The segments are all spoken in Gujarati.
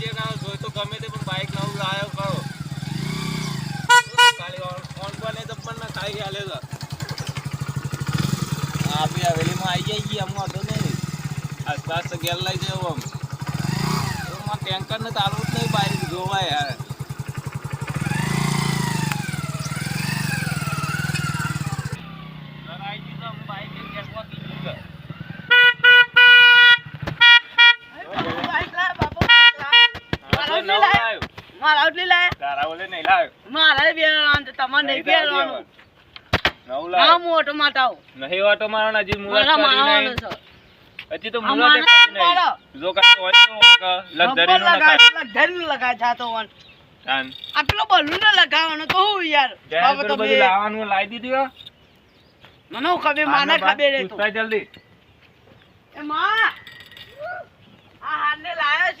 જે કાઢો જોઈ તો ગમે તે પણ બાઇક નવું લાવ્યો કરો. કાલે ફોન પર નહીં તો પણ ના કાંઈ હાલે તો આપી હવેલીમાં આવી જાય ગઈ અમુક હતો નહીં. આસપાસ તો ઘેર લઈ જવું આમ. ટેન્કર ને તારું જ નહીં બાઇક જોવા યાર. મારા બે તમારે નહીં પહેરવાનું નવું હું ઓટો માટે નહીં ઓટો મારવાનો હજી મુહૂર્ત મારા કર્યું માવાનું નહીં. છે. હજી તો આ મુહૂર્ત મારે કર્યું નહીં. જો કાંઈ હોય તો વાંક, લગઝરીનું રબર નખાય. લગાય લગાય જાતો વન આટલો બલૂન લગાવવાનો તો હું યાર. ત્યાં બાબા બધું લાવવાનું લાવી દીધું મને હું ખબર માને ખબર એ જલ્દી. એ માં આ લાયો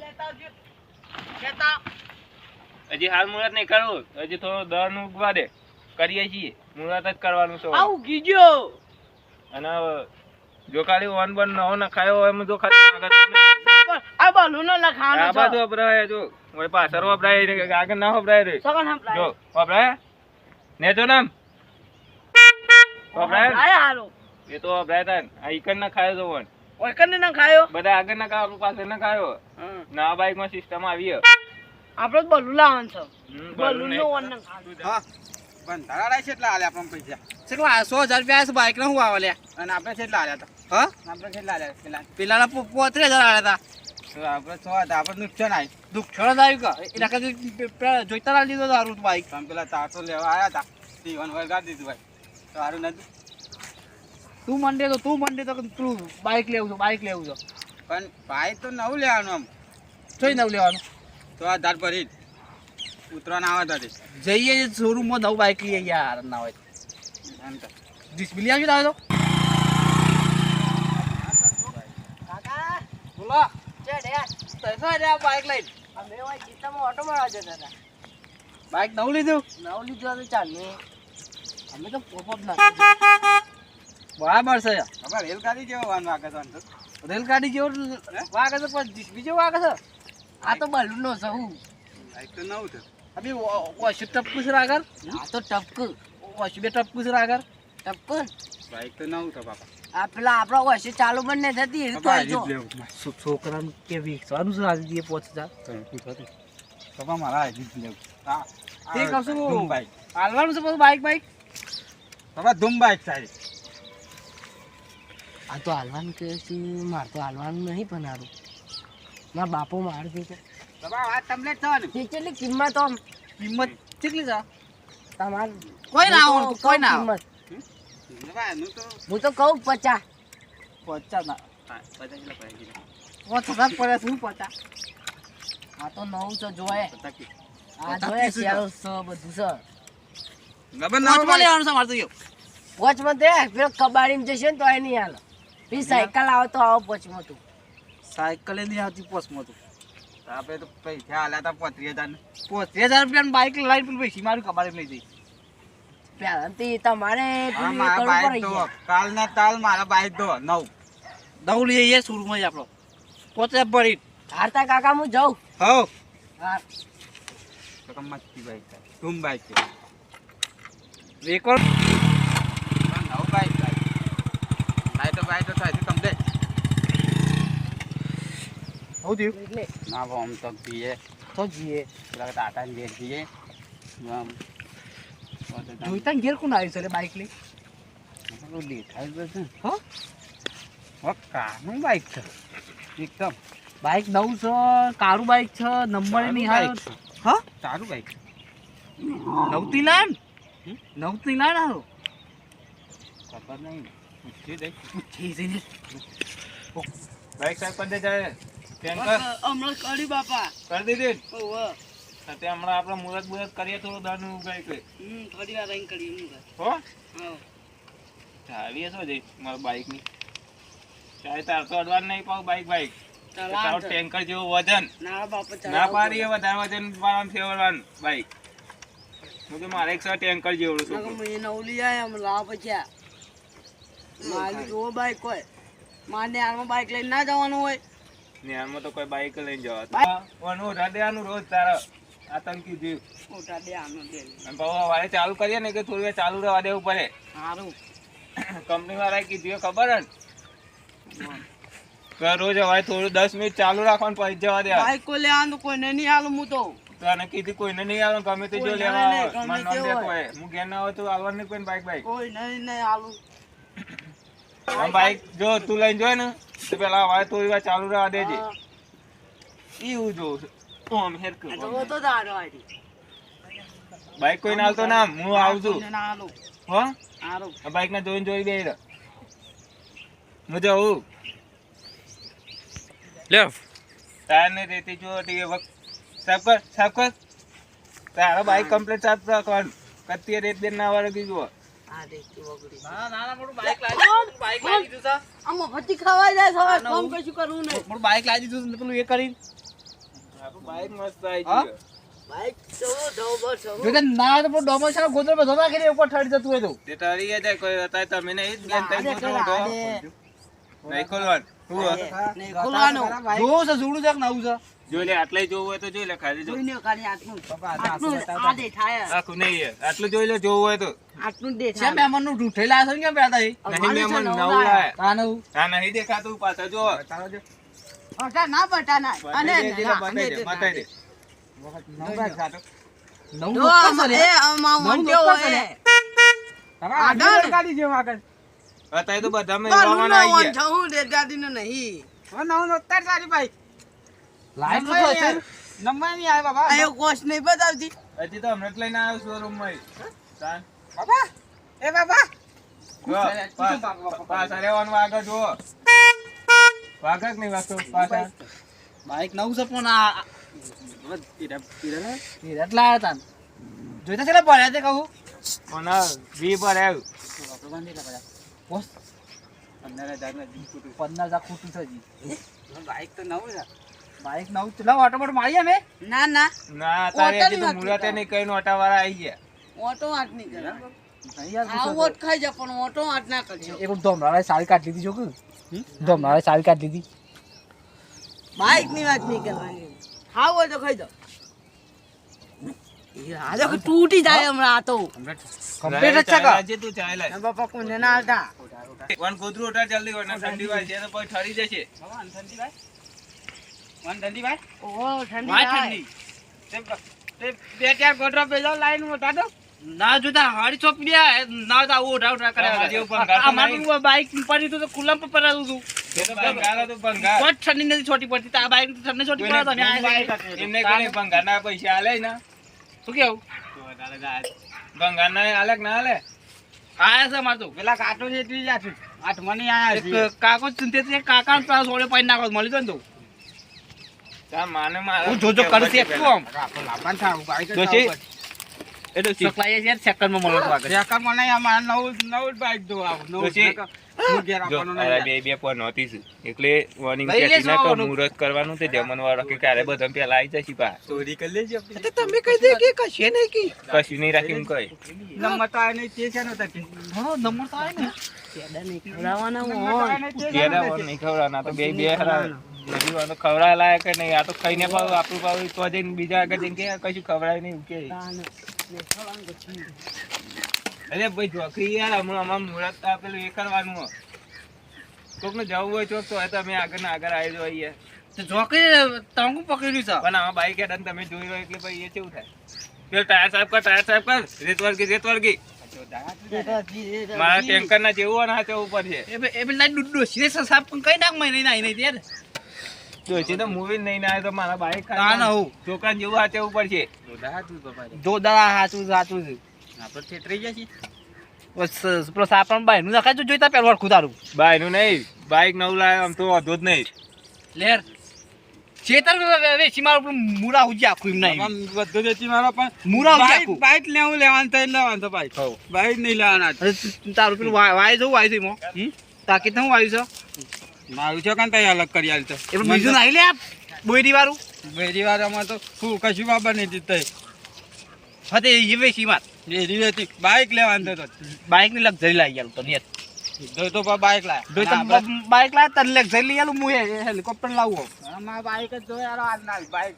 લેતા આવજો. હજી હાલ મુહૂર્ત નહીં કરવું હજી થોડું દરનું ઉગવા દે. કરીએ છીએ. મુહૂર્ત જ કરવાનું છે. આવું ગીજો અને જો ખાલી વન બન નવો નખાયો હોય એમ જો ખાલી આ બાલુ નો આ બાજુ વપરાય જો. ઓય પાછળ વપરાય ને આગળ ના વપરાય રે સગન વપરાય જો વપરાય ને જો નામ વપરાય હારો એ તો વપરાય તા આ ઈકન ના ખાયો તો વન. ઓય ના ખાયો? બધા આગળ ના ખાયો પાસે ના ખાયો. હમ. નવા બાઈકમાં સિસ્ટમ આવી. આપણે તો બલૂન લાવવાનું છે. બલુ નો વન ના ખાવાનું. પણ તારા કેટલા આલ્યા આપણને પૈસા. કેટલા સો હજાર રૂપિયા છે બાઈક ને હું આવે લ્યા? અને આપણે કેટલા આલ્યા હતા. હા? આપણે કેટલા આલ્યા પેલા. પેલા પોત્રીસ હજાર હતા. આપણે સો હતા. આપણે નુકસાન આવ્યું દુઃખ છોડ આવ્યું કા? એના કરતા જોઈતા ના લીધો સારું બાઈક પેલા ચારસો લેવા આવ્યા હતા. જીવન વળગાડી દીધું ભાઈ. સારું નથી. તું મંડે તો તું મંડે તો તું બાઈક લેવું છો બાઈક લેવું છો. પણ ભાઈ તો નવું લેવાનું આમ. જોઈ નવું લેવાનું? તો આ ધાર ભરી ઉતરવાના આવે તારે જઈએ શોરૂમમાં નવું બાઈક લઈએ યાર ના હોય એમ તો. ડિસ્પ્લે આવી આવે તો? કાકા બોલો છે ડે તૈસો રે આ બાઈક લઈને. અમે ઓય ગીતામાં ઓટો મારવા જતા હતા. બાઈક નવું લીધું? નવું લીધું હતું ચાલને અમે તો પોપઅપ ના બરાબર છે. હવે રેલગાડી જેવો વાન વાગે છે. રેલગાડી જેવો વાગે છે પણ જેવો વાગે છે. આ તો બલૂન છે હું. બાઈક તો નવું છે અભી વોશ ટપકું છે આગળ. આ તો ટપકું. વોશ બે ટપકું છે આગળ. ટપકું બાઈક તો નવું છે બાપા. આ પેલા આપણા ઓછી ચાલુ પણ નહીં થતી જો જ. છોકરાનું કે વીસવાનું છે આજે પોચ હજાર? બાપા મારા આ જ લેવું. હા તે. ધૂમ બાઈક. હાલવાનું છે બધું બાઈક બાઈક? બાપા ધૂમ બાઈક સારી આ તો હાલવાનું કે છે મારે તો હાલવાનું નહીં પણ હારું મા બાપો માર છે બાબા વાત તમને જ થવાની. કેટલી કિંમત આમ? કિંમત કેટલી છે? તમાર કોઈ ના હું કોઈ ના. કિંમત. હું તો કહું પચાસ. પચાસ ના પચાસ પડી હું પચાસ? આ તો નવું છે જોયે. આ જોયે શેરો છે બધું છે. નવું પોચમાં લેવાનું છે મારે તો યો. પોચમાં તે પેલો કબાડીમાં જશે ને તો એ નહીં હાલ. પછી સાયકલ આવે તો આવો પોચમાં તું સાયકલે નહીં આવતી પોચમાં તું આપણે તો પૈસા આલ્યા હતા પોત્રીસ હજાર પોત્રીસ હજાર રૂપિયાની બાઇક લઈને પણ પૈસી મારું કબાડે લઈ જઈ પહેલાથી તમારે એ મારા તો ના તાલ મારા બાઈક તો નવ. નવ લઈએ જઈએ શોરૂમમાં જ આપણો. પોતે ભરી પડી હારતા કાકા હું જાઉં. હો. હા મસ્તી બાઇક ધૂમ બાઇક છે. એક વાર પણ નવ બાઈક છે બાઈક તો બાઈક તો થાય છે તમને. હું થયું? ના ભાવ આમ તો જીએ તો જઈએ. પેલા ટાટા ને ઘેર જઈએ. આમ જોઈતા ને ઘેર કોણ આવ્યું છે બાઇક લઈ? દેખાય છે હો? હો કાનું બાઈક છે. એકદમ. બાઈક નવું છે કાળું બાઈક છે નંબર નહીં છે. હા? સારું બાઈક છે. નવતી લાન નવતી લાન ને હારો? ખબર નહીં. બાઈક સાહેબ કરી દે જાય ટેન્કર હમણાં કરી બાપા કરી દીધી ઓહો તે હમણાં આપણે મુહૂર્ત મુહૂર્ત કરીએ થોડું દાનું ઉગાઈ કઈ હમ થોડી વાર રહીને કરી હો હા. ચાવી શું મારા બાઈકની તાર તો અડવાનું નહીં પાવ આ તો. ટેન્કર જેવું વજન ના બાપા ના પાડીએ વધારે વજન વાળાને ફેરવવાનું બાઈક હું તો મારે એક ટેન્કર જેવું છું આયા લાવ પછી આ. મારી જોવો બાઈક હોય. મારે હાલમાં બાઈક લઈને ના જવાનું હોય. ને તો કોઈ બાઈક લઈને જવા વાનું રડ્યાનું રોજ તારા તને વારે ચાલુ કરીએ ને કે થોડી વાર ચાલુ રહેવા દેવું પડે. સારું કંપની વાળા કીધું ખબર ને? રોજ હવે થોડું દસ મિનિટ ચાલુ રાખવાનું પછી જવા દે બાઈક કોઈ લેવાનું કોઈને નહીં હાલું હું તો. તો આને કીધું કોઈને નહીં આવે ગમે તે જો લેવા મને હું ઘેર ના હોય તો આવવાનું કોઈ બાઈક બાઈક. કોઈ નહીં નહીં આમ બાઈક જો તું લઈને જોય ને તો પેલા વાય તો એવા ચાલુ રહેવા દેજે. હા. એવું જો આમ હેર કર. તો તારો આડી. બાઈક કોઈ ના આવતો ના હું આવું છું કોઈને ના હાલું. હો? બાઈક ને જોઈને જોઈ બે હું જવું લે તાર ને રેતી જો ટીવી વખ સાફ કર સાફ કર. તારો બાઈક કમ્પ્લીટ સાફ રાખવાનું. કત્તી રેત બેન ના વાળે કીધું આ દેખી વગડી. ના નાના મોટું બાઈક લાવી દીધું લાવી દીધું છે આમાં ભજી ખવાઈ જાય છે, કામ કશું કરવું નહીં. મોટું બાઈક લાવી દીધું પેલું એ કરી આપણું બાઈક મસ્ત આવી? ગયું જો ના તો પેલું છે ગોદર નાખી દે ઉપર ઠરી જતું હોય તો તે તારી ગયા જાય કોઈ હતા તમે નહીં જ બેન તઈ. આડે. નહીં ખોલવાનું. નહીં ખોલવાનું. જો છે જોડું છે કે નવું છે જોઈ લે આટલે જોવું હોય તો જોઈ લે ખાલી જો જોઈને ખાલી આટલું આટલું આ દેખાય. આખું નહીં આટલું જોઈ લે જોવું હોય તો આટલું જ છે મહેમાનનું ઢૂઠે છે કેમ પહેરતા નહીં અમારે છે મેમન નવું નવું લાયા. લાયા. નવું આ નહીં દેખાતું પાછા જો બટા ના બટા ના. અને બતાઈ દે, બતાઈ દે, અને બતાઈ નવું જો એ રે. આમાં નવું મંડ્યો ચોક્કસ હોય. છે આગળ. અત્યારે તો બધા મેં બાલુનો વાવાના આઈ વન ગયા. જવું દે દાદીનો નહીં. લાઈટ તો હશે ને. આયો કોશ નહીં બતાવતી. હજી તો હમણાં જ લઈને આવ્યો શોરૂમમાં. તાન. એ બાબા પાછા રહેવાનું આગળ જુઓ. વાગે કે નહીં વાગતો. પાછા બાઈક નવું છે પણ આ લાયા તા જોઈતા છે પડ્યા તે કહું? પણ વી પર આવ્યું. પંદર હજાર ખોટું છે. જી બાઈક નવું ચલાવ ઓટો બોટો મારી અમે ના ના ના તારે હજી તો વાત મુરતે. નહીં કઈ નોટા વાળા આવી ગયા ઓટો વાટ નહીં કરે ઓટ ઓટો ના બાઈક વાત નહીં કરવાની હા હોય તો ખાઈ દો આ તૂટી જાય હમણાં આ તો કમ્પ્લીટ જ છે તું ચાલ કોને ના આવતા વન ગોદરું ઉઠા જલ્દી ઠંડી વાય છે તો પછી ઠરી જશે ઠંડી વાય થાય. ઠંડી બે ચાર ગોટરા પેલો લાઈન મોટા તો ના જોતા હાડી ચોપી ના તા ઓઢા ઓઢા ભંગાર તો. કર્યા બાઈક પડી તું તો ખુલ્લા પર પડાયું તું. તે હતું, ઠંડી નથી છોટી પડતી તો આ બાઈક ઠંડી છોટી પડે તો ને એમને પૈસા આલે ના. શું કેવું? ભંગારના આલે ના આલે? આયા છે માર પેલા કાંટો છે એટલી જ આઠ મની આયા કાકો ચિંતિત કાકા સોળે પાઈ નાખો મળી જાય ને તો. હું જોજો કરશે એકલું આમ. થાવું, છે સેકન્ડમાં મળો અમારે નવું નવું આવું નવું. બે બે પર નહોતી. એટલે ના કે મુહૂર્ત કરવાનું તે જમણવાર કે ક્યારે બધા પેલા આવી જશે પા તમે કહી દે કે કશે નહીં કી. કશું નહીં રાખ્યું કઈ નંબર તો આ નહીં તે છે ને તકે હા નંબર તો આવે ને. પેડા નહીં ખવડાવવાના નંબર તો આ હોય. નહીં તે છે ઘેરા ને વાર તકે. નહીં ખવડાવવાના. તો બે બે હરા નદી તો ખવડાય લાયક નહીં. આ તો ખાઈને પાવ આપણું પાવ તો જઈને બીજા આગળ જઈને કે કશું ખવડાય નહીં ઉકે. અરે ભાઈ જોખી યાર હમણાં અમારું મુહૂર્ત પેલું એ કરવાનું. કોકને જવું હોય ચોક તો હોય તો અમે આગળ ને આગળ આવી જઈએ યાર. તો જોકે તંગુ પકડ્યું છે પણ આમાં બાઈક હેડ તમે જોઈ રહ્યો એટલે ભાઈ એ કેવું થાય. પેલો ટાયર સાફ કર ટાયર સાફ કર. રેત વર્ગી રેત ધીરે મારા ટેન્કર ના જેવું અને હાથે ઉપર છે. એ પેલા ડુડ્ડુ સિરિયસ સાફ પણ કઈ નાખ મહિને નાઈ નહીં યાર. તો હજી તો મૂવી નહીં ના આવે તો મારા બાઈક ના ના હું. છોકરા જેવું હાથે ઉપર છે જો દડા હાચું સાચું છે આપણે છેતરાઈ ગયા છીએ. પેલો સાપણ બાયનું નાખાય તો જોઈતા પેલો વળખું તારું. બાઈ નું નહીં બાઈક નવું લાવ્યો આમ તો વાંધો જ નહીં. લેર. છેતર વેચી મારું પેલું મુરા ઉજી આખું એમ નહીં. આમ બધું વેચી મારો પણ મુરા ઉજી બાઈક આખું. બાઈક લેવું લેવાનું તો લેવાનું તો બાઈક નહીં લેવાના. તારું પેલું વાય વાય જવું વાય છે તાકી તો હું વાયું છે? મારું છે કાન તઈ અલગ કરી આલ તો. એ બીજું નાઈ લે બોયડી વાળું બોયરી વાળામાં તો શું કશું બાબા નહીં તે હતે એ વેચી માર. બેરી વેચી બાઈક લેવાનું તો બાઇકની લક્ઝરી લાવી આલું તો નિયત તો બાઈક લાય. જો તો બાઇક લાવ તને લક્ઝરી લઈ આલું હું હેલિકોપ્ટર લાવું મારા બાઈક જ જોયા બાઈક.